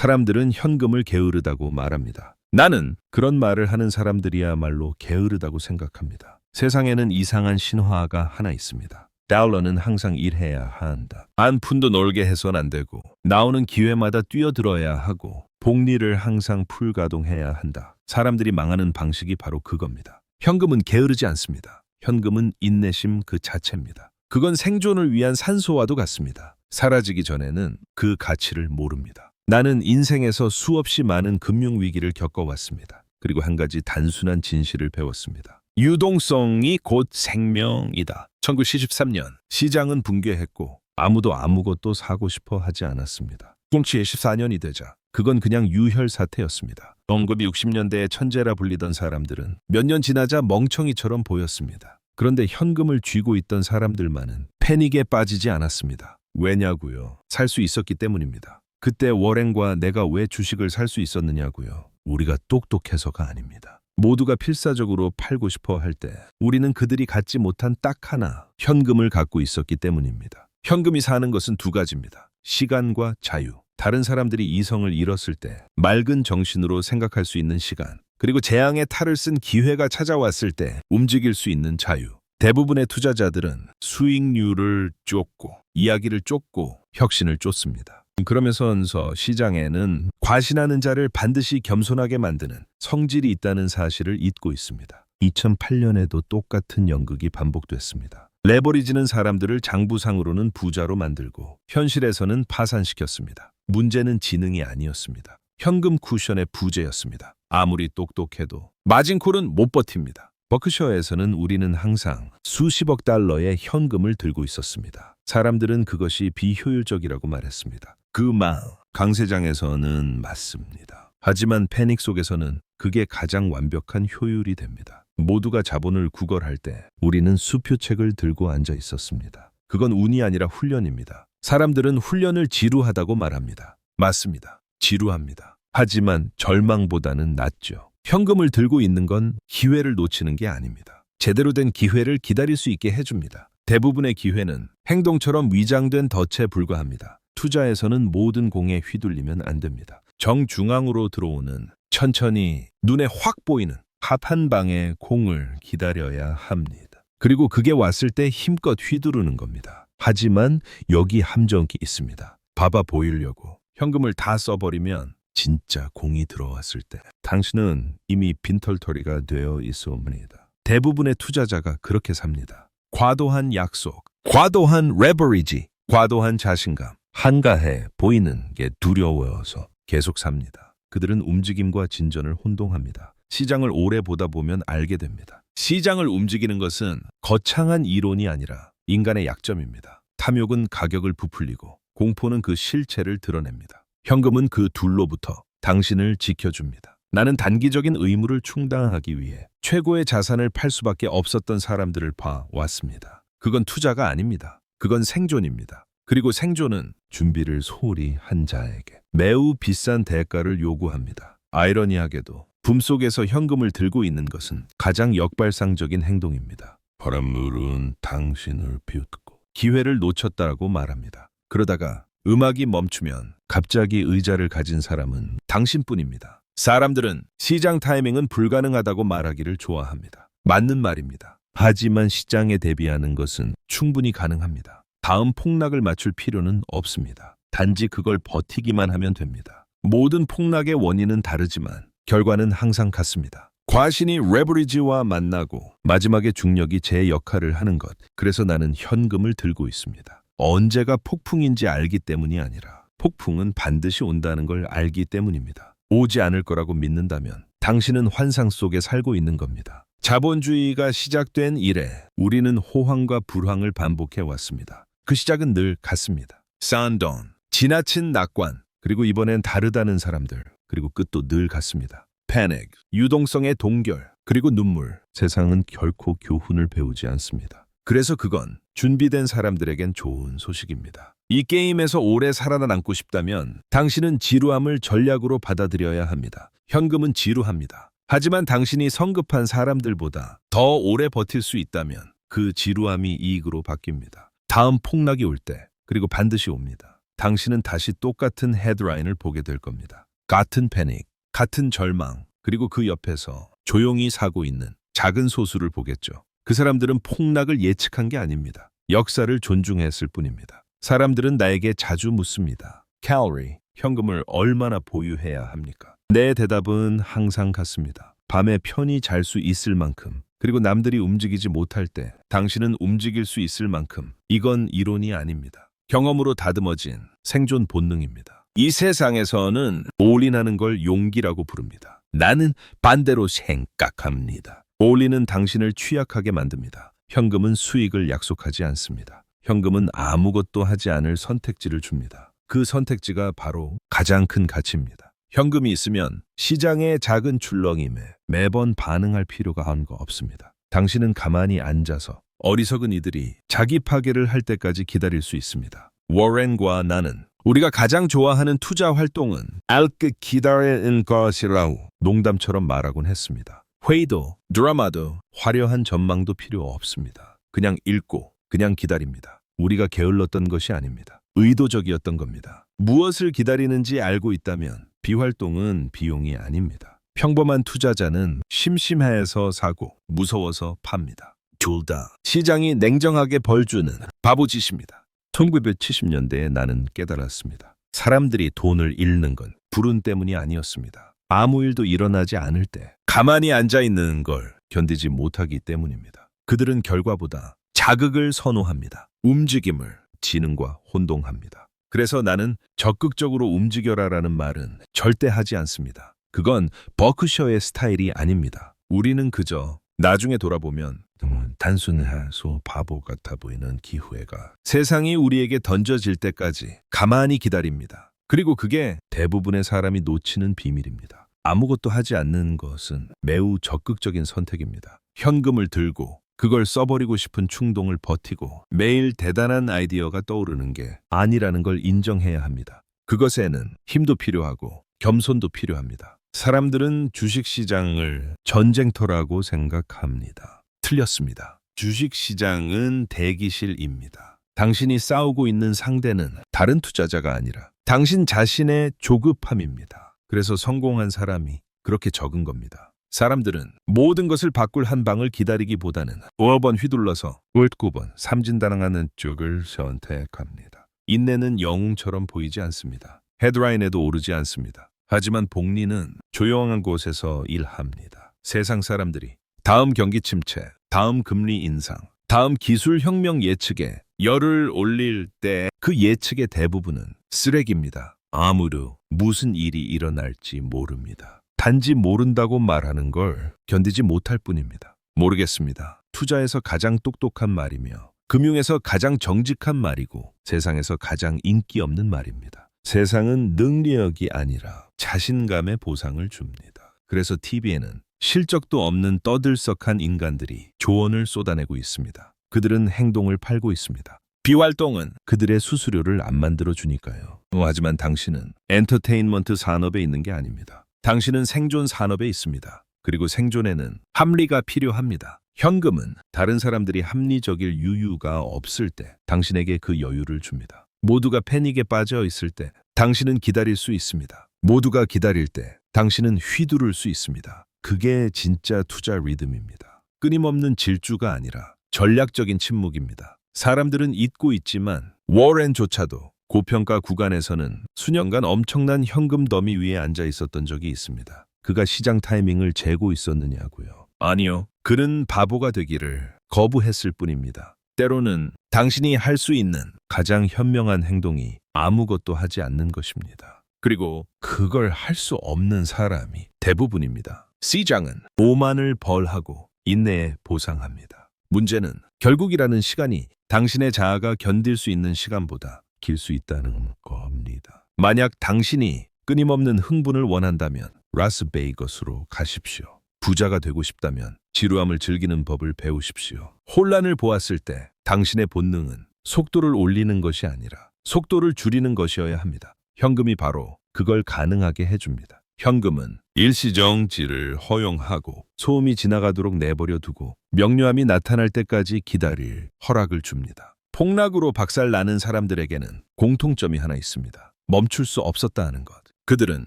사람들은 현금을 게으르다고 말합니다. 나는 그런 말을 하는 사람들이야말로 게으르다고 생각합니다. 세상에는 이상한 신화가 하나 있습니다. 달러는 항상 일해야 한다. 안 푼도 놀게 해선 안 되고 나오는 기회마다 뛰어들어야 하고 복리를 항상 풀가동해야 한다. 사람들이 망하는 방식이 바로 그겁니다. 현금은 게으르지 않습니다. 현금은 인내심 그 자체입니다. 그건 생존을 위한 산소와도 같습니다. 사라지기 전에는 그 가치를 모릅니다. 나는 인생에서 수없이 많은 금융위기를 겪어왔습니다. 그리고 한 가지 단순한 진실을 배웠습니다. 유동성이 곧 생명이다. 1973년 시장은 붕괴했고 아무도 아무것도 사고 싶어 하지 않았습니다. 2014년이 되자 그건 그냥 유혈 사태였습니다. 언급이 60년대의 천재라 불리던 사람들은 몇 년 지나자 멍청이처럼 보였습니다. 그런데 현금을 쥐고 있던 사람들만은 패닉에 빠지지 않았습니다. 왜냐고요? 살 수 있었기 때문입니다. 그때 워렌과 내가 왜 주식을 살 수 있었느냐고요? 우리가 똑똑해서가 아닙니다. 모두가 필사적으로 팔고 싶어 할 때 우리는 그들이 갖지 못한 딱 하나 현금을 갖고 있었기 때문입니다. 현금이 사는 것은 두 가지입니다. 시간과 자유. 다른 사람들이 이성을 잃었을 때 맑은 정신으로 생각할 수 있는 시간. 그리고 재앙의 탈을 쓴 기회가 찾아왔을 때 움직일 수 있는 자유. 대부분의 투자자들은 수익률을 쫓고 이야기를 쫓고 혁신을 쫓습니다. 그러면서 시장에는 과신하는 자를 반드시 겸손하게 만드는 성질이 있다는 사실을 잊고 있습니다. 2008년에도 똑같은 연극이 반복됐습니다. 레버리지는 사람들을 장부상으로는 부자로 만들고 현실에서는 파산시켰습니다. 문제는 지능이 아니었습니다. 현금 쿠션의 부재였습니다. 아무리 똑똑해도 마진콜은 못 버팁니다. 버크셔에서는 우리는 항상 수십억 달러의 현금을 들고 있었습니다. 사람들은 그것이 비효율적이라고 말했습니다. 그 마음, 강세장에서는 맞습니다. 하지만 패닉 속에서는 그게 가장 완벽한 효율이 됩니다. 모두가 자본을 구걸할 때 우리는 수표책을 들고 앉아 있었습니다. 그건 운이 아니라 훈련입니다. 사람들은 훈련을 지루하다고 말합니다. 맞습니다. 지루합니다. 하지만 절망보다는 낫죠. 현금을 들고 있는 건 기회를 놓치는 게 아닙니다. 제대로 된 기회를 기다릴 수 있게 해줍니다. 대부분의 기회는 행동처럼 위장된 덫에 불과합니다. 투자에서는 모든 공에 휘둘리면 안 됩니다. 정중앙으로 들어오는 천천히 눈에 확 보이는 합한 방의 공을 기다려야 합니다. 그리고 그게 왔을 때 힘껏 휘두르는 겁니다. 하지만 여기 함정이 있습니다. 봐봐 보이려고 현금을 다 써버리면 진짜 공이 들어왔을 때 당신은 이미 빈털터리가 되어 있습니다. 대부분의 투자자가 그렇게 삽니다. 과도한 약속, 과도한 레버리지, 과도한 자신감, 한가해 보이는 게 두려워서 계속 삽니다. 그들은 움직임과 진전을 혼동합니다. 시장을 오래 보다 보면 알게 됩니다. 시장을 움직이는 것은 거창한 이론이 아니라 인간의 약점입니다. 탐욕은 가격을 부풀리고 공포는 그 실체를 드러냅니다. 현금은 그 둘로부터 당신을 지켜줍니다. 나는 단기적인 의무를 충당하기 위해 최고의 자산을 팔 수밖에 없었던 사람들을 봐왔습니다. 그건 투자가 아닙니다. 그건 생존입니다. 그리고 생존은 준비를 소홀히 한 자에게 매우 비싼 대가를 요구합니다. 아이러니하게도 붐 속에서 현금을 들고 있는 것은 가장 역발상적인 행동입니다. 바람물은 당신을 비웃고 기회를 놓쳤다고 말합니다. 그러다가 음악이 멈추면 갑자기 의자를 가진 사람은 당신뿐입니다. 사람들은 시장 타이밍은 불가능하다고 말하기를 좋아합니다. 맞는 말입니다. 하지만 시장에 대비하는 것은 충분히 가능합니다. 다음 폭락을 맞출 필요는 없습니다. 단지 그걸 버티기만 하면 됩니다. 모든 폭락의 원인은 다르지만 결과는 항상 같습니다. 과신이 레버리지와 만나고 마지막에 중력이 제 역할을 하는 것. 그래서 나는 현금을 들고 있습니다. 언제가 폭풍인지 알기 때문이 아니라 폭풍은 반드시 온다는 걸 알기 때문입니다. 오지 않을 거라고 믿는다면 당신은 환상 속에 살고 있는 겁니다. 자본주의가 시작된 이래 우리는 호황과 불황을 반복해 왔습니다. 그 시작은 늘 같습니다. 산돈, 지나친 낙관, 그리고 이번엔 다르다는 사람들, 그리고 끝도 늘 같습니다. 패닉, 유동성의 동결, 그리고 눈물. 세상은 결코 교훈을 배우지 않습니다. 그래서 그건 준비된 사람들에겐 좋은 소식입니다. 이 게임에서 오래 살아남고 싶다면 당신은 지루함을 전략으로 받아들여야 합니다. 현금은 지루합니다. 하지만 당신이 성급한 사람들보다 더 오래 버틸 수 있다면 그 지루함이 이익으로 바뀝니다. 다음 폭락이 올 때, 그리고 반드시 옵니다. 당신은 다시 똑같은 헤드라인을 보게 될 겁니다. 같은 패닉, 같은 절망, 그리고 그 옆에서 조용히 사고 있는 작은 소수를 보겠죠. 그 사람들은 폭락을 예측한 게 아닙니다. 역사를 존중했을 뿐입니다. 사람들은 나에게 자주 묻습니다. 캘리, 현금을 얼마나 보유해야 합니까? 내 대답은 항상 같습니다. 밤에 편히 잘 수 있을 만큼, 그리고 남들이 움직이지 못할 때 당신은 움직일 수 있을 만큼, 이건 이론이 아닙니다. 경험으로 다듬어진 생존 본능입니다. 이 세상에서는 올인하는 걸 용기라고 부릅니다. 나는 반대로 생각합니다. 올인은 당신을 취약하게 만듭니다. 현금은 수익을 약속하지 않습니다. 현금은 아무것도 하지 않을 선택지를 줍니다. 그 선택지가 바로 가장 큰 가치입니다. 현금이 있으면 시장의 작은 출렁임에 매번 반응할 필요가 한거 없습니다. 당신은 가만히 앉아서 어리석은 이들이 자기 파괴를 할 때까지 기다릴 수 있습니다. 워렌과 나는 우리가 가장 좋아하는 투자 활동은 알게 기다리는 것이라고 농담처럼 말하곤 했습니다. 회의도 드라마도 화려한 전망도 필요 없습니다. 그냥 읽고 그냥 기다립니다. 우리가 게을렀던 것이 아닙니다. 의도적이었던 겁니다. 무엇을 기다리는지 알고 있다면 비활동은 비용이 아닙니다. 평범한 투자자는 심심해서 사고 무서워서 팝니다. 둘다 시장이 냉정하게 벌주는 바보짓입니다. 1970년대에 나는 깨달았습니다. 사람들이 돈을 잃는 건 불운 때문이 아니었습니다. 아무 일도 일어나지 않을 때 가만히 앉아 있는 걸 견디지 못하기 때문입니다. 그들은 결과보다 자극을 선호합니다. 움직임을 지능과 혼동합니다. 그래서 나는 적극적으로 움직여라라는 말은 절대 하지 않습니다. 그건 버크셔의 스타일이 아닙니다. 우리는 그저 나중에 돌아보면 음, 단순해서 바보 같아 보이는 기후애가 세상이 우리에게 던져질 때까지 가만히 기다립니다. 그리고 그게 대부분의 사람이 놓치는 비밀입니다. 아무것도 하지 않는 것은 매우 적극적인 선택입니다. 현금을 들고 그걸 써버리고 싶은 충동을 버티고 매일 대단한 아이디어가 떠오르는 게 아니라는 걸 인정해야 합니다. 그것에는 힘도 필요하고 겸손도 필요합니다. 사람들은 주식시장을 전쟁터라고 생각합니다. 틀렸습니다. 주식시장은 대기실입니다. 당신이 싸우고 있는 상대는 다른 투자자가 아니라 당신 자신의 조급함입니다. 그래서 성공한 사람이 그렇게 적은 겁니다. 사람들은 모든 것을 바꿀 한 방을 기다리기보다는 5번 휘둘러서 19번 삼진당하는 쪽을 선택합니다. 인내는 영웅처럼 보이지 않습니다. 헤드라인에도 오르지 않습니다. 하지만 복리는 조용한 곳에서 일합니다. 세상 사람들이 다음 경기 침체, 다음 금리 인상, 다음 기술 혁명 예측에 열을 올릴 때 그 예측의 대부분은 쓰레기입니다. 아무도 무슨 일이 일어날지 모릅니다. 단지 모른다고 말하는 걸 견디지 못할 뿐입니다. 모르겠습니다. 투자에서 가장 똑똑한 말이며 금융에서 가장 정직한 말이고 세상에서 가장 인기 없는 말입니다. 세상은 능력이 아니라 자신감의 보상을 줍니다. 그래서 TV에는 실적도 없는 떠들썩한 인간들이 조언을 쏟아내고 있습니다. 그들은 행동을 팔고 있습니다. 비활동은 그들의 수수료를 안 만들어 주니까요. 하지만 당신은 엔터테인먼트 산업에 있는 게 아닙니다. 당신은 생존 산업에 있습니다. 그리고 생존에는 합리가 필요합니다. 현금은 다른 사람들이 합리적일 유유가 없을 때 당신에게 그 여유를 줍니다. 모두가 패닉에 빠져 있을 때 당신은 기다릴 수 있습니다. 모두가 기다릴 때 당신은 휘두를 수 있습니다. 그게 진짜 투자 리듬입니다. 끊임없는 질주가 아니라 전략적인 침묵입니다. 사람들은 잊고 있지만 워렌조차도 고평가 구간에서는 수년간 엄청난 현금 더미 위에 앉아 있었던 적이 있습니다. 그가 시장 타이밍을 재고 있었느냐고요. 아니요. 그는 바보가 되기를 거부했을 뿐입니다. 때로는 당신이 할 수 있는 가장 현명한 행동이 아무것도 하지 않는 것입니다. 그리고 그걸 할 수 없는 사람이 대부분입니다. 시장은 오만을 벌하고 인내에 보상합니다. 문제는 결국이라는 시간이 당신의 자아가 견딜 수 있는 시간보다 길수 있다는 겁니다. 만약 당신이 끊임없는 흥분을 원한다면 라스베이거스로 가십시오. 부자가 되고 싶다면 지루함을 즐기는 법을 배우십시오. 혼란을 보았을 때 당신의 본능은 속도를 올리는 것이 아니라 속도를 줄이는 것이어야 합니다. 현금이 바로 그걸 가능하게 해줍니다. 현금은 일시정지를 허용하고 소음이 지나가도록 내버려 두고 명료함이 나타날 때까지 기다릴 허락을 줍니다. 폭락으로 박살나는 사람들에게는 공통점이 하나 있습니다. 멈출 수 없었다 하는 것. 그들은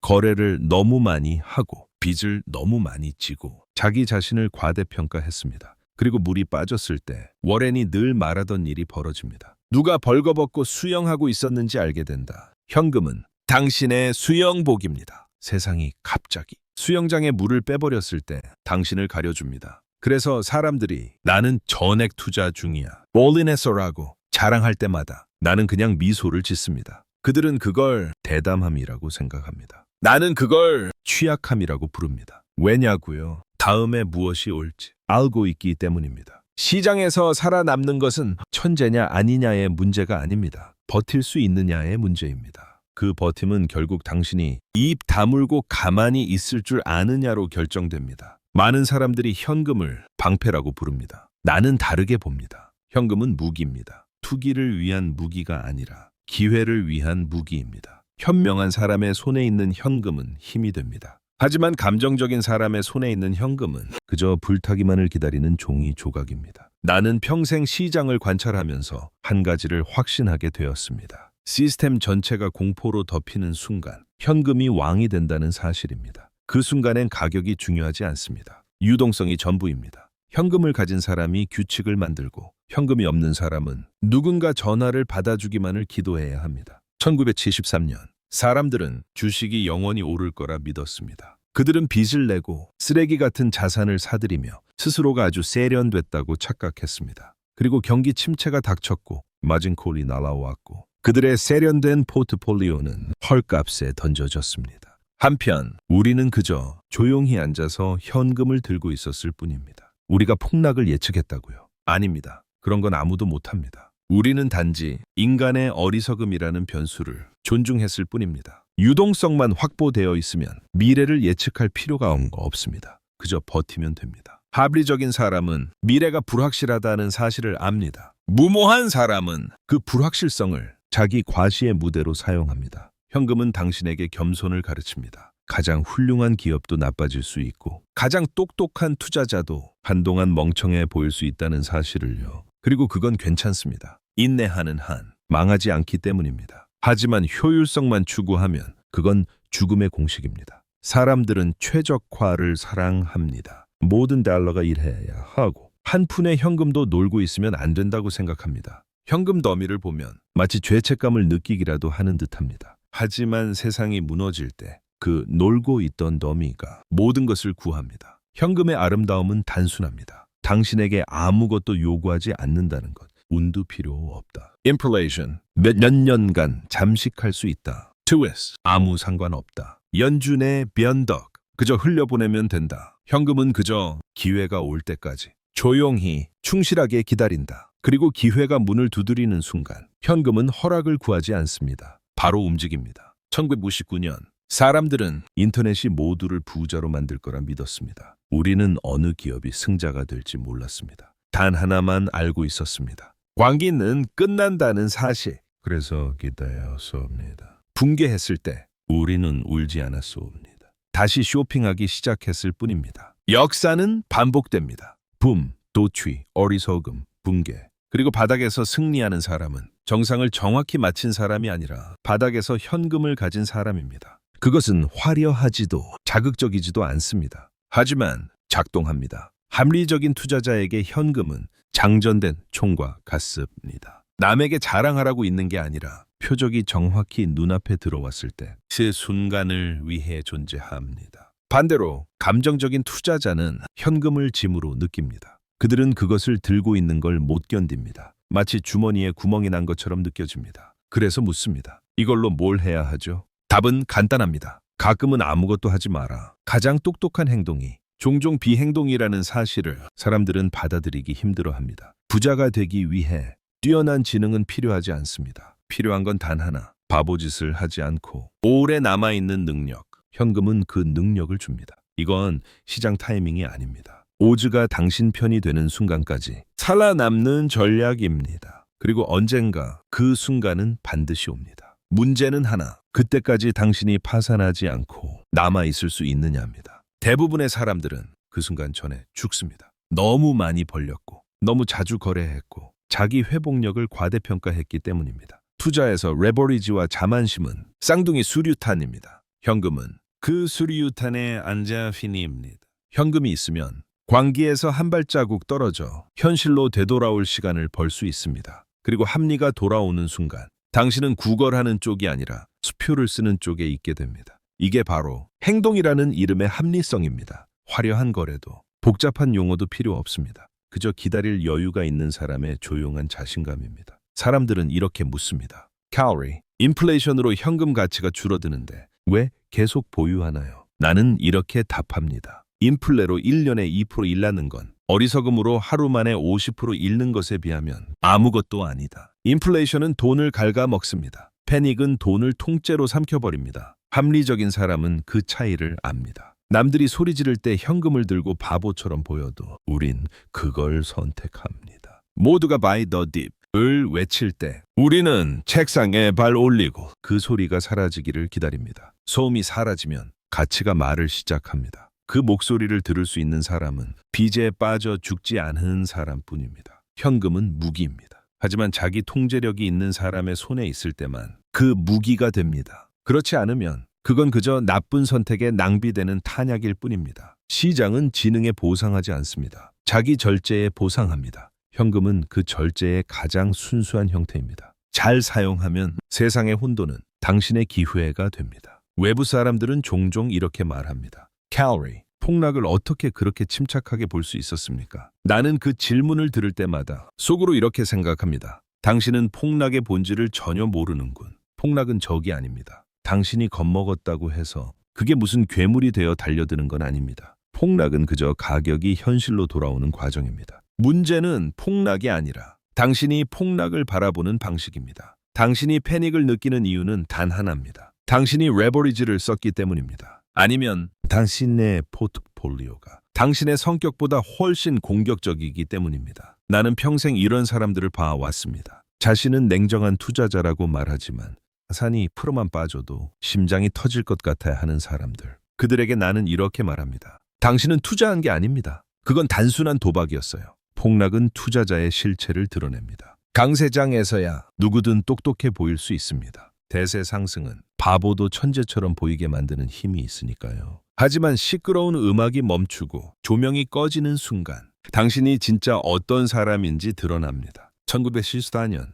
거래를 너무 많이 하고 빚을 너무 많이 지고 자기 자신을 과대평가했습니다. 그리고 물이 빠졌을 때 워렌이 늘 말하던 일이 벌어집니다. 누가 벌거벗고 수영하고 있었는지 알게 된다. 현금은 당신의 수영복입니다. 세상이 갑자기 수영장에 물을 빼버렸을 때 당신을 가려줍니다. 그래서 사람들이 나는 전액 투자 중이야. 올인했어라고 자랑할 때마다 나는 그냥 미소를 짓습니다. 그들은 그걸 대담함이라고 생각합니다. 나는 그걸 취약함이라고 부릅니다. 왜냐고요? 다음에 무엇이 올지 알고 있기 때문입니다. 시장에서 살아남는 것은 천재냐 아니냐의 문제가 아닙니다. 버틸 수 있느냐의 문제입니다. 그 버팀은 결국 당신이 입 다물고 가만히 있을 줄 아느냐로 결정됩니다. 많은 사람들이 현금을 방패라고 부릅니다. 나는 다르게 봅니다. 현금은 무기입니다. 투기를 위한 무기가 아니라 기회를 위한 무기입니다. 현명한 사람의 손에 있는 현금은 힘이 됩니다. 하지만 감정적인 사람의 손에 있는 현금은 그저 불타기만을 기다리는 종이 조각입니다. 나는 평생 시장을 관찰하면서 한 가지를 확신하게 되었습니다. 시스템 전체가 공포로 덮이는 순간 현금이 왕이 된다는 사실입니다. 그 순간엔 가격이 중요하지 않습니다. 유동성이 전부입니다. 현금을 가진 사람이 규칙을 만들고 현금이 없는 사람은 누군가 전화를 받아주기만을 기도해야 합니다. 1973년 사람들은 주식이 영원히 오를 거라 믿었습니다. 그들은 빚을 내고 쓰레기 같은 자산을 사들이며 스스로가 아주 세련됐다고 착각했습니다. 그리고 경기 침체가 닥쳤고 마진콜이 날아왔고 그들의 세련된 포트폴리오는 헐값에 던져졌습니다. 한편 우리는 그저 조용히 앉아서 현금을 들고 있었을 뿐입니다. 우리가 폭락을 예측했다고요? 아닙니다. 그런 건 아무도 못합니다. 우리는 단지 인간의 어리석음이라는 변수를 존중했을 뿐입니다. 유동성만 확보되어 있으면 미래를 예측할 필요가 없습니다. 그저 버티면 됩니다. 합리적인 사람은 미래가 불확실하다는 사실을 압니다. 무모한 사람은 그 불확실성을 자기 과시의 무대로 사용합니다. 현금은 당신에게 겸손을 가르칩니다. 가장 훌륭한 기업도 나빠질 수 있고 가장 똑똑한 투자자도 한동안 멍청해 보일 수 있다는 사실을요. 그리고 그건 괜찮습니다. 인내하는 한 망하지 않기 때문입니다. 하지만 효율성만 추구하면 그건 죽음의 공식입니다. 사람들은 최적화를 사랑합니다. 모든 달러가 일해야 하고 한 푼의 현금도 놀고 있으면 안 된다고 생각합니다. 현금 더미를 보면 마치 죄책감을 느끼기라도 하는 듯합니다. 하지만 세상이 무너질 때 그 놀고 있던 더미가 모든 것을 구합니다. 현금의 아름다움은 단순합니다. 당신에게 아무것도 요구하지 않는다는 것. 운도 필요 없다. 인플레이션 몇 년간 잠식할 수 있다. 트위스 아무 상관없다. 연준의 변덕 그저 흘려보내면 된다. 현금은 그저 기회가 올 때까지 조용히 충실하게 기다린다. 그리고 기회가 문을 두드리는 순간 현금은 허락을 구하지 않습니다. 바로 움직입니다. 1999년 사람들은 인터넷이 모두를 부자로 만들 거라 믿었습니다. 우리는 어느 기업이 승자가 될지 몰랐습니다. 단 하나만 알고 있었습니다. 광기는 끝난다는 사실. 그래서 기다렸습니다. 붕괴했을 때 우리는 울지 않았습니다. 다시 쇼핑하기 시작했을 뿐입니다. 역사는 반복됩니다. 붐, 도취, 어리석음, 붕괴. 그리고 바닥에서 승리하는 사람은 정상을 정확히 맞힌 사람이 아니라 바닥에서 현금을 가진 사람입니다. 그것은 화려하지도 자극적이지도 않습니다. 하지만 작동합니다. 합리적인 투자자에게 현금은 장전된 총과 같습니다. 남에게 자랑하라고 있는 게 아니라 표적이 정확히 눈앞에 들어왔을 때 그 순간을 위해 존재합니다. 반대로 감정적인 투자자는 현금을 짐으로 느낍니다. 그들은 그것을 들고 있는 걸 못 견딥니다. 마치 주머니에 구멍이 난 것처럼 느껴집니다. 그래서 묻습니다. 이걸로 뭘 해야 하죠? 답은 간단합니다. 가끔은 아무것도 하지 마라. 가장 똑똑한 행동이 종종 비행동이라는 사실을 사람들은 받아들이기 힘들어합니다. 부자가 되기 위해 뛰어난 지능은 필요하지 않습니다. 필요한 건 단 하나. 바보짓을 하지 않고 오래 남아있는 능력. 현금은 그 능력을 줍니다. 이건 시장 타이밍이 아닙니다. 오즈가 당신 편이 되는 순간까지 살아남는 전략입니다. 그리고 언젠가 그 순간은 반드시 옵니다. 문제는 하나. 그때까지 당신이 파산하지 않고 남아있을 수 있느냐입니다. 대부분의 사람들은 그 순간 전에 죽습니다. 너무 많이 벌렸고, 너무 자주 거래했고, 자기 회복력을 과대평가했기 때문입니다. 투자에서 레버리지와 자만심은 쌍둥이 수류탄입니다. 현금은 그 수류탄의 안자피니입니다. 현금이 있으면 광기에서 한 발자국 떨어져 현실로 되돌아올 시간을 벌 수 있습니다. 그리고 합리가 돌아오는 순간 당신은 구걸하는 쪽이 아니라 수표를 쓰는 쪽에 있게 됩니다. 이게 바로 행동이라는 이름의 합리성입니다. 화려한 거래도 복잡한 용어도 필요 없습니다. 그저 기다릴 여유가 있는 사람의 조용한 자신감입니다. 사람들은 이렇게 묻습니다. 칼리, 인플레이션으로 현금 가치가 줄어드는데 왜 계속 보유하나요? 나는 이렇게 답합니다. 인플레로 1년에 2% 일라는 건 어리석음으로 하루 만에 50% 잃는 것에 비하면 아무것도 아니다. 인플레이션은 돈을 갉아먹습니다. 패닉은 돈을 통째로 삼켜버립니다. 합리적인 사람은 그 차이를 압니다. 남들이 소리 지를 때 현금을 들고 바보처럼 보여도 우린 그걸 선택합니다. 모두가 buy the dip 을 외칠 때 우리는 책상에 발 올리고 그 소리가 사라지기를 기다립니다. 소음이 사라지면 가치가 말을 시작합니다. 그 목소리를 들을 수 있는 사람은 빚에 빠져 죽지 않은 사람뿐입니다. 현금은 무기입니다. 하지만 자기 통제력이 있는 사람의 손에 있을 때만 그 무기가 됩니다. 그렇지 않으면 그건 그저 나쁜 선택에 낭비되는 탄약일 뿐입니다. 시장은 지능에 보상하지 않습니다. 자기 절제에 보상합니다. 현금은 그 절제의 가장 순수한 형태입니다. 잘 사용하면 세상의 혼돈은 당신의 기회가 됩니다. 외부 사람들은 종종 이렇게 말합니다. 캘리, 폭락을 어떻게 그렇게 침착하게 볼 수 있었습니까? 나는 그 질문을 들을 때마다 속으로 이렇게 생각합니다. 당신은 폭락의 본질을 전혀 모르는군. 폭락은 적이 아닙니다. 당신이 겁먹었다고 해서 그게 무슨 괴물이 되어 달려드는 건 아닙니다. 폭락은 그저 가격이 현실로 돌아오는 과정입니다. 문제는 폭락이 아니라 당신이 폭락을 바라보는 방식입니다. 당신이 패닉을 느끼는 이유는 단 하나입니다. 당신이 레버리지를 썼기 때문입니다. 아니면 당신의 포트폴리오가 당신의 성격보다 훨씬 공격적이기 때문입니다. 나는 평생 이런 사람들을 봐왔습니다. 자신은 냉정한 투자자라고 말하지만 산이 프로만 빠져도 심장이 터질 것 같아야 하는 사람들. 그들에게 나는 이렇게 말합니다. 당신은 투자한 게 아닙니다. 그건 단순한 도박이었어요. 폭락은 투자자의 실체를 드러냅니다. 강세장에서야 누구든 똑똑해 보일 수 있습니다. 대세 상승은 바보도 천재처럼 보이게 만드는 힘이 있으니까요. 하지만 시끄러운 음악이 멈추고 조명이 꺼지는 순간 당신이 진짜 어떤 사람인지 드러납니다. 1974년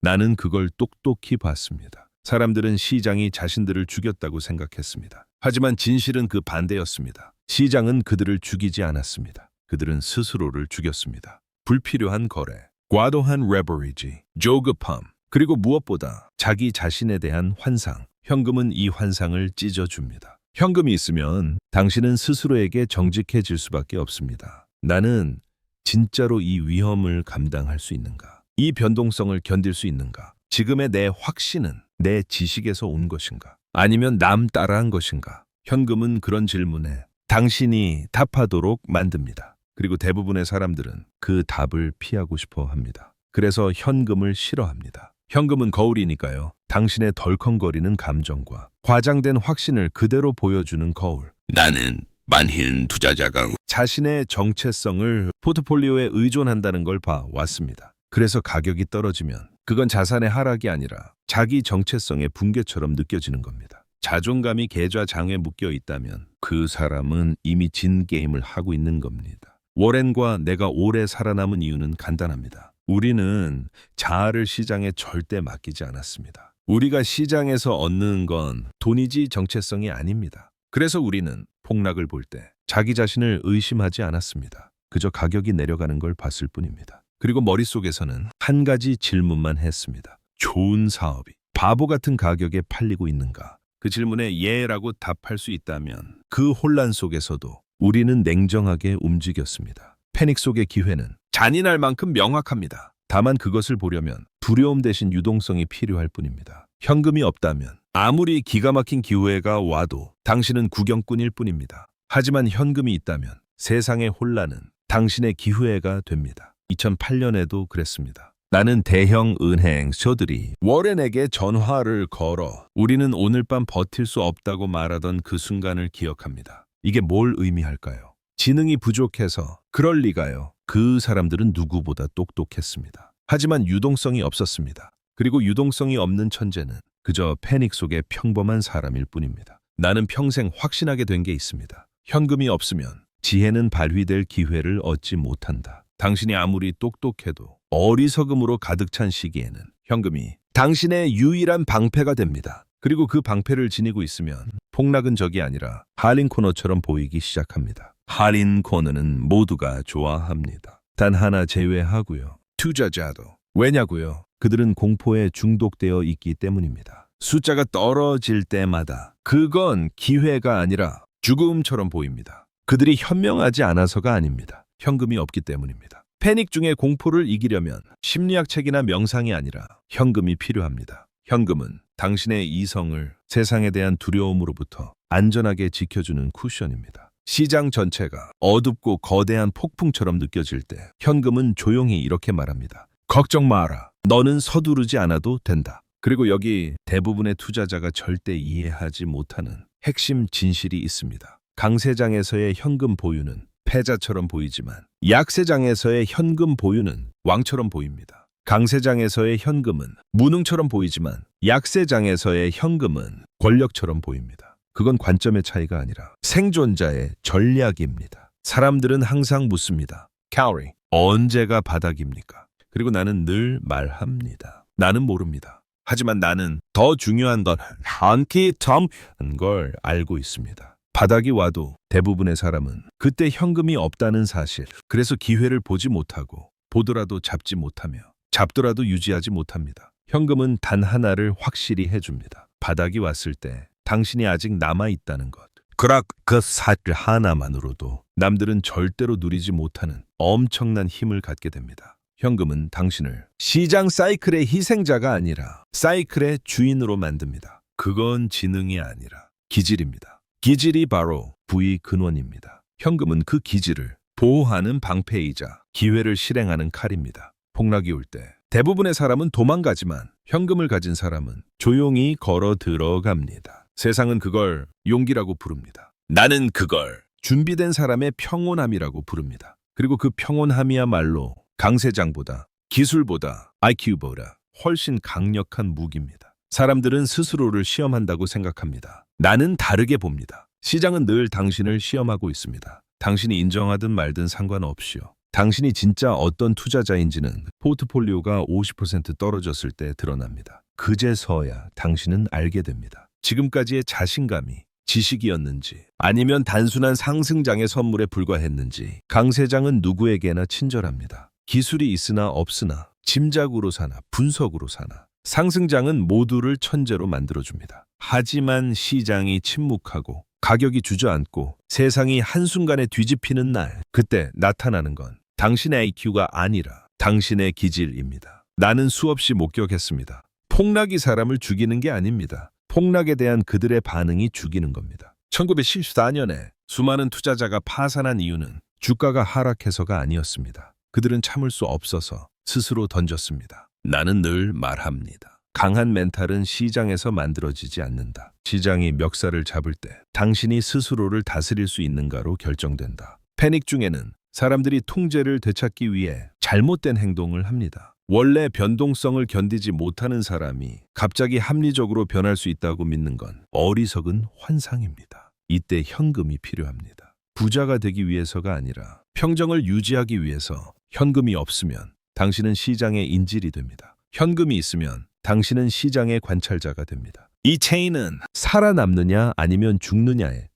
나는 그걸 똑똑히 봤습니다. 사람들은 시장이 자신들을 죽였다고 생각했습니다. 하지만 진실은 그 반대였습니다. 시장은 그들을 죽이지 않았습니다. 그들은 스스로를 죽였습니다. 불필요한 거래, 과도한 레버리지, 조급함, 그리고 무엇보다 자기 자신에 대한 환상, 현금은 이 환상을 찢어줍니다. 현금이 있으면 당신은 스스로에게 정직해질 수밖에 없습니다. 나는 진짜로 이 위험을 감당할 수 있는가? 이 변동성을 견딜 수 있는가? 지금의 내 확신은 내 지식에서 온 것인가? 아니면 남 따라한 것인가? 현금은 그런 질문에 당신이 답하도록 만듭니다. 그리고 대부분의 사람들은 그 답을 피하고 싶어 합니다. 그래서 현금을 싫어합니다. 현금은 거울이니까요. 당신의 덜컹거리는 감정과 과장된 확신을 그대로 보여주는 거울. 나는 만흰 투자자가 자신의 정체성을 포트폴리오에 의존한다는 걸 봐왔습니다. 그래서 가격이 떨어지면 그건 자산의 하락이 아니라 자기 정체성의 붕괴처럼 느껴지는 겁니다. 자존감이 계좌장에 묶여 있다면 그 사람은 이미 진 게임을 하고 있는 겁니다. 워렌과 내가 오래 살아남은 이유는 간단합니다. 우리는 자아를 시장에 절대 맡기지 않았습니다. 우리가 시장에서 얻는 건 돈이지 정체성이 아닙니다. 그래서 우리는 폭락을 볼 때 자기 자신을 의심하지 않았습니다. 그저 가격이 내려가는 걸 봤을 뿐입니다. 그리고 머릿속에서는 한 가지 질문만 했습니다. 좋은 사업이 바보 같은 가격에 팔리고 있는가? 그 질문에 예라고 답할 수 있다면 그 혼란 속에서도 우리는 냉정하게 움직였습니다. 패닉 속의 기회는 잔인할 만큼 명확합니다. 다만 그것을 보려면 두려움 대신 유동성이 필요할 뿐입니다. 현금이 없다면 아무리 기가 막힌 기회가 와도 당신은 구경꾼일 뿐입니다. 하지만 현금이 있다면 세상의 혼란은 당신의 기회가 됩니다. 2008년에도 그랬습니다. 나는 대형 은행 쇼들이 워렌에게 전화를 걸어 우리는 오늘 밤 버틸 수 없다고 말하던 그 순간을 기억합니다. 이게 뭘 의미할까요? 지능이 부족해서 그럴 리가요. 그 사람들은 누구보다 똑똑했습니다. 하지만 유동성이 없었습니다. 그리고 유동성이 없는 천재는 그저 패닉 속의 평범한 사람일 뿐입니다. 나는 평생 확신하게 된 게 있습니다. 현금이 없으면 지혜는 발휘될 기회를 얻지 못한다. 당신이 아무리 똑똑해도 어리석음으로 가득 찬 시기에는 현금이 당신의 유일한 방패가 됩니다. 그리고 그 방패를 지니고 있으면 폭락은 적이 아니라 할린 코너처럼 보이기 시작합니다. 할린 코너는 모두가 좋아합니다. 단 하나 제외하고요. 투자자도. 왜냐고요? 그들은 공포에 중독되어 있기 때문입니다. 숫자가 떨어질 때마다 그건 기회가 아니라 죽음처럼 보입니다. 그들이 현명하지 않아서가 아닙니다. 현금이 없기 때문입니다. 패닉 중에 공포를 이기려면 심리학 책이나 명상이 아니라 현금이 필요합니다. 현금은 당신의 이성을 세상에 대한 두려움으로부터 안전하게 지켜주는 쿠션입니다. 시장 전체가 어둡고 거대한 폭풍처럼 느껴질 때 현금은 조용히 이렇게 말합니다. 걱정 마라. 너는 서두르지 않아도 된다. 그리고 여기 대부분의 투자자가 절대 이해하지 못하는 핵심 진실이 있습니다. 강세장에서의 현금 보유는 패자처럼 보이지만 약세장에서의 현금 보유는 왕처럼 보입니다. 강세장에서의 현금은 무능처럼 보이지만 약세장에서의 현금은 권력처럼 보입니다. 그건 관점의 차이가 아니라 생존자의 전략입니다. 사람들은 항상 묻습니다. 카우리, 언제가 바닥입니까? 그리고 나는 늘 말합니다. 나는 모릅니다. 하지만 나는 더 중요한 건 한키 텀한 걸 알고 있습니다. 바닥이 와도 대부분의 사람은 그때 현금이 없다는 사실, 그래서 기회를 보지 못하고 보더라도 잡지 못하며 잡더라도 유지하지 못합니다. 현금은 단 하나를 확실히 해줍니다. 바닥이 왔을 때 당신이 아직 남아 있다는 것. 그락 그 사실 하나만으로도 남들은 절대로 누리지 못하는 엄청난 힘을 갖게 됩니다. 현금은 당신을 시장 사이클의 희생자가 아니라 사이클의 주인으로 만듭니다. 그건 지능이 아니라 기질입니다. 기질이 바로 부의 근원입니다. 현금은 그 기질을 보호하는 방패이자 기회를 실행하는 칼입니다. 폭락이 올 때 대부분의 사람은 도망가지만 현금을 가진 사람은 조용히 걸어 들어갑니다. 세상은 그걸 용기라고 부릅니다. 나는 그걸 준비된 사람의 평온함이라고 부릅니다. 그리고 그 평온함이야말로 강세장보다 기술보다 IQ보다 훨씬 강력한 무기입니다. 사람들은 스스로를 시험한다고 생각합니다. 나는 다르게 봅니다. 시장은 늘 당신을 시험하고 있습니다. 당신이 인정하든 말든 상관없이요. 당신이 진짜 어떤 투자자인지는 포트폴리오가 50% 떨어졌을 때 드러납니다. 그제서야 당신은 알게 됩니다. 지금까지의 자신감이 지식이었는지 아니면 단순한 상승장의 선물에 불과했는지 강 세장은 누구에게나 친절합니다. 기술이 있으나 없으나 짐작으로 사나 분석으로 사나 상승장은 모두를 천재로 만들어줍니다. 하지만 시장이 침묵하고 가격이 주저앉고 세상이 한순간에 뒤집히는 날 그때 나타나는 건 당신의 IQ가 아니라 당신의 기질입니다. 나는 수없이 목격했습니다. 폭락이 사람을 죽이는 게 아닙니다. 폭락에 대한 그들의 반응이 죽이는 겁니다. 1974년에 수많은 투자자가 파산한 이유는 주가가 하락해서가 아니었습니다. 그들은 참을 수 없어서 스스로 던졌습니다. 나는 늘 말합니다. 강한 멘탈은 시장에서 만들어지지 않는다. 시장이 멱살을 잡을 때 당신이 스스로를 다스릴 수 있는가로 결정된다. 패닉 중에는 사람들이 통제를 되찾기 위해 잘못된 행동을 합니다. 원래 변동성을 견디지 못하는 사람이 갑자기 합리적으로 변할 수 있다고 믿는 건 어리석은 환상입니다. 이때 현금이 필요합니다. 부자가 되기 위해서가 아니라 평정을 유지하기 위해서 현금이 없으면 당신은 시장의 인질이 됩니다. 현금이 있으면 당신은 시장의 관찰자가 됩니다. 이 체인은 살아남느냐 아니면 죽느냐의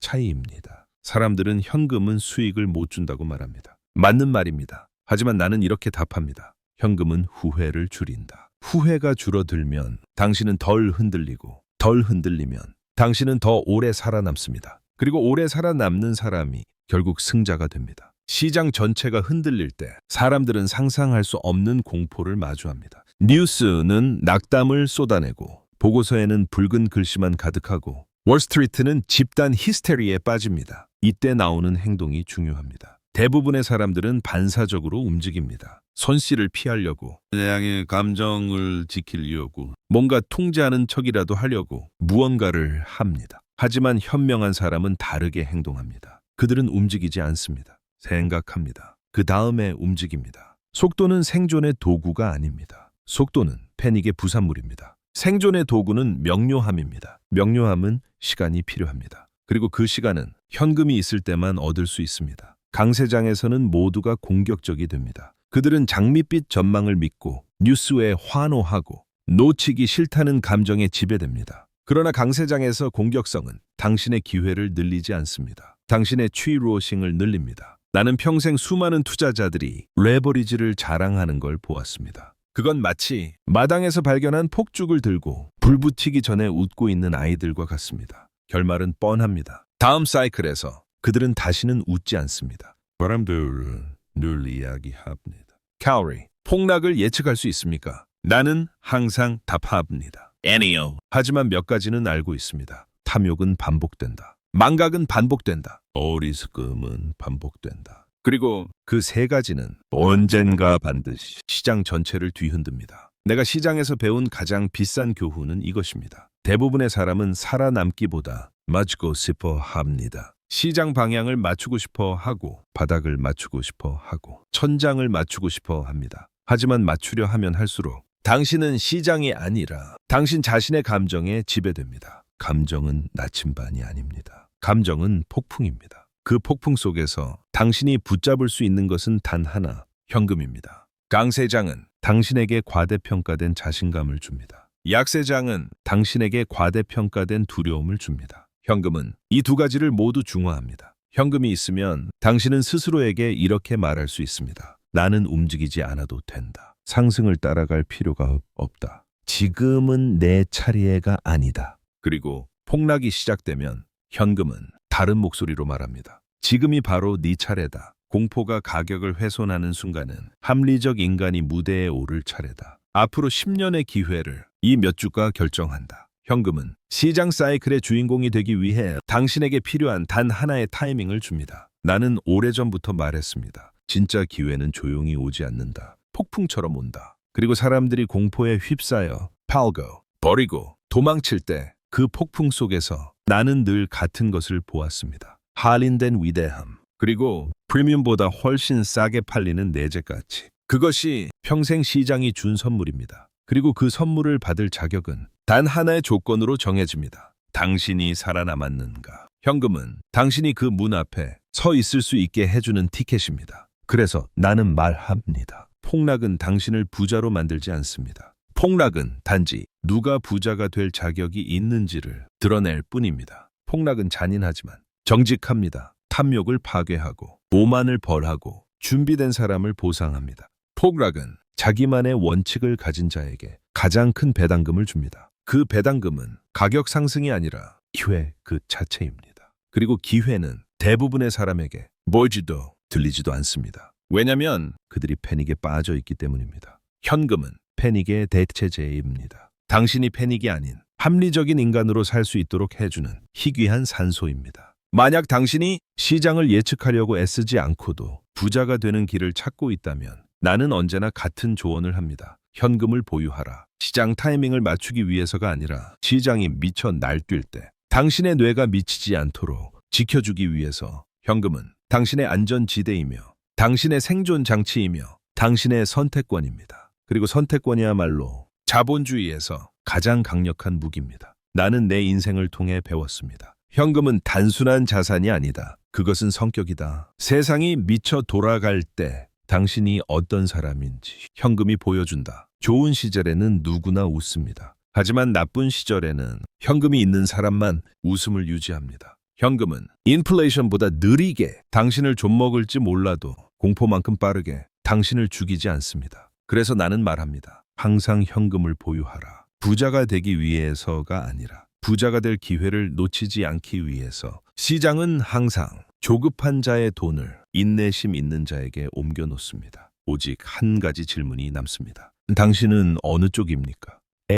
차이입니다. 사람들은 현금은 수익을 못 준다고 말합니다. 맞는 말입니다. 하지만 나는 이렇게 답합니다. 현금은 후회를 줄인다. 후회가 줄어들면 당신은 덜 흔들리고 덜 흔들리면 당신은 더 오래 살아남습니다. 그리고 오래 살아남는 사람이 결국 승자가 됩니다. 시장 전체가 흔들릴 때 사람들은 상상할 수 없는 공포를 마주합니다. 뉴스는 낙담을 쏟아내고 보고서에는 붉은 글씨만 가득하고 월스트리트는 집단 히스테리에 빠집니다. 이때 나오는 행동이 중요합니다. 대부분의 사람들은 반사적으로 움직입니다. 손실을 피하려고, 양의 감정을 지키려고, 뭔가 통제하는 척이라도 하려고 무언가를 합니다. 하지만 현명한 사람은 다르게 행동합니다. 그들은 움직이지 않습니다. 생각합니다. 그 다음에 움직입니다. 속도는 생존의 도구가 아닙니다. 속도는 패닉의 부산물입니다. 생존의 도구는 명료함입니다. 명료함은 시간이 필요합니다. 그리고 그 시간은 현금이 있을 때만 얻을 수 있습니다. 강세장에서는 모두가 공격적이 됩니다. 그들은 장밋빛 전망을 믿고 뉴스에 환호하고 놓치기 싫다는 감정에 지배됩니다. 그러나 강세장에서 공격성은 당신의 기회를 늘리지 않습니다. 당신의 취로싱을 늘립니다. 나는 평생 수많은 투자자들이 레버리지를 자랑하는 걸 보았습니다. 그건 마치 마당에서 발견한 폭죽을 들고 불 붙이기 전에 웃고 있는 아이들과 같습니다. 결말은 뻔합니다. 다음 사이클에서 그들은 다시는 웃지 않습니다. 사람들은 늘 이야기합니다. 칼리, 폭락을 예측할 수 있습니까? 나는 항상 답합니다. 애니요. 하지만 몇 가지는 알고 있습니다. 탐욕은 반복된다. 망각은 반복된다. 어리석음은 반복된다. 그리고 그 세 가지는 언젠가 반드시 시장 전체를 뒤흔듭니다. 내가 시장에서 배운 가장 비싼 교훈은 이것입니다. 대부분의 사람은 살아남기보다 맞고 싶어 합니다. 시장 방향을 맞추고 싶어 하고 바닥을 맞추고 싶어 하고 천장을 맞추고 싶어 합니다. 하지만 맞추려 하면 할수록 당신은 시장이 아니라 당신 자신의 감정에 지배됩니다. 감정은 나침반이 아닙니다. 감정은 폭풍입니다. 그 폭풍 속에서 당신이 붙잡을 수 있는 것은 단 하나, 현금입니다. 강세장은 당신에게 과대평가된 자신감을 줍니다. 약세장은 당신에게 과대평가된 두려움을 줍니다. 현금은 이 두 가지를 모두 중화합니다. 현금이 있으면 당신은 스스로에게 이렇게 말할 수 있습니다. 나는 움직이지 않아도 된다. 상승을 따라갈 필요가 없- 없다. 지금은 내 차례가 아니다. 그리고 폭락이 시작되면 현금은 다른 목소리로 말합니다. 지금이 바로 네 차례다. 공포가 가격을 훼손하는 순간은 합리적 인간이 무대에 오를 차례다. 앞으로 10년의 기회를 이 몇 주가 결정한다. 현금은 시장 사이클의 주인공이 되기 위해 당신에게 필요한 단 하나의 타이밍을 줍니다. 나는 오래전부터 말했습니다. 진짜 기회는 조용히 오지 않는다. 폭풍처럼 온다. 그리고 사람들이 공포에 휩싸여 팔고 버리고 도망칠 때 그 폭풍 속에서 나는 늘 같은 것을 보았습니다. 할인된 위대함. 그리고 프리미엄보다 훨씬 싸게 팔리는 내재가치. 그것이 평생 시장이 준 선물입니다. 그리고 그 선물을 받을 자격은 단 하나의 조건으로 정해집니다. 당신이 살아남았는가. 현금은 당신이 그 문 앞에 서 있을 수 있게 해주는 티켓입니다. 그래서 나는 말합니다. 폭락은 당신을 부자로 만들지 않습니다. 폭락은 단지 누가 부자가 될 자격이 있는지를 드러낼 뿐입니다. 폭락은 잔인하지만 정직합니다. 탐욕을 파괴하고 오만을 벌하고 준비된 사람을 보상합니다. 폭락은 자기만의 원칙을 가진 자에게 가장 큰 배당금을 줍니다. 그 배당금은 가격 상승이 아니라 기회 그 자체입니다. 그리고 기회는 대부분의 사람에게 보이지도 들리지도 않습니다. 왜냐면 그들이 패닉에 빠져 있기 때문입니다. 현금은 패닉의 대체제입니다. 당신이 패닉이 아닌 합리적인 인간으로 살 수 있도록 해주는 희귀한 산소입니다. 만약 당신이 시장을 예측하려고 애쓰지 않고도 부자가 되는 길을 찾고 있다면 나는 언제나 같은 조언을 합니다. 현금을 보유하라. 시장 타이밍을 맞추기 위해서가 아니라 시장이 미쳐 날뛸 때 당신의 뇌가 미치지 않도록 지켜주기 위해서 현금은 당신의 안전지대이며 당신의 생존 장치이며 당신의 선택권입니다. 그리고 선택권이야말로 자본주의에서 가장 강력한 무기입니다. 나는 내 인생을 통해 배웠습니다. 현금은 단순한 자산이 아니다. 그것은 성격이다. 세상이 미쳐 돌아갈 때 당신이 어떤 사람인지 현금이 보여준다. 좋은 시절에는 누구나 웃습니다. 하지만 나쁜 시절에는 현금이 있는 사람만 웃음을 유지합니다. 현금은 인플레이션보다 느리게 당신을 좀 먹을지 몰라도 공포만큼 빠르게 당신을 죽이지 않습니다. 그래서 나는 말합니다. 항상 현금을 보유하라. 부자가 되기 위해서가 아니라 부자가 될 기회를 놓치지 않기 위해서 시장은 항상 조급한 자의 돈을 인내심 있는 자에게 옮겨 놓습니다. 오직 한 가지 질문이 남습니다. 당신은 어느 쪽입니까?